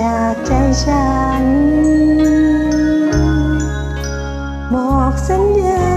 จากใจฉัน บอกสัญญา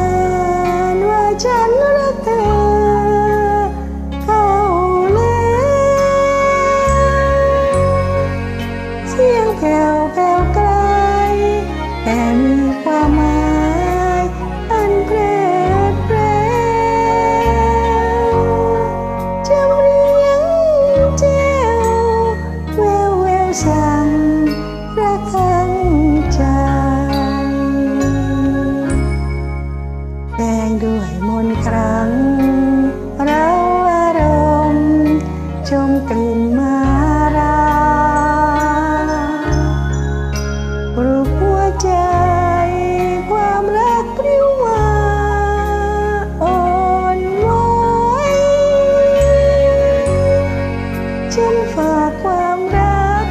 นครั้งเราอารมณ์ชมกลิ่นมาราปลุกหัวใจความรักปริวมาอ่อนไหวฉันฝากความรัก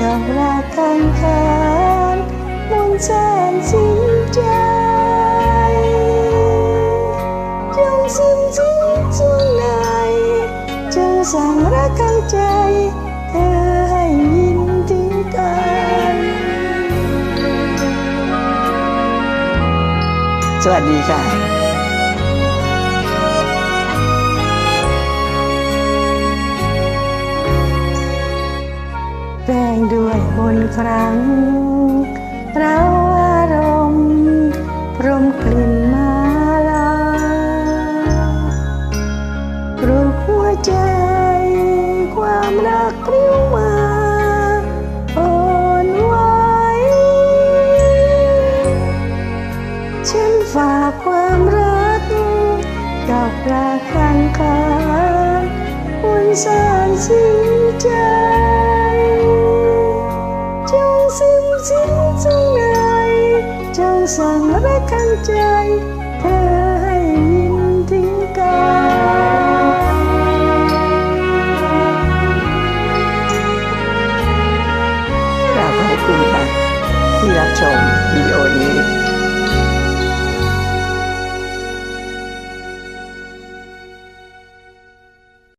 กับรักข้างคานมนแสนสิ้นใจ จงซึมซึ้งส่วนในจึงสั่งรักข้างใจ เธอให้ยินถึงกันสวัสดีค่ะแฝงด้วยมนครั้งเรา ใจ ความรักพริ้วมาอ่อนไหวฉันฝากความรักกับรักข้างคานอุ่นสานสิ้นใจจงซึ้งซึ้งจงในจงสั่งรักข้างใจ กรา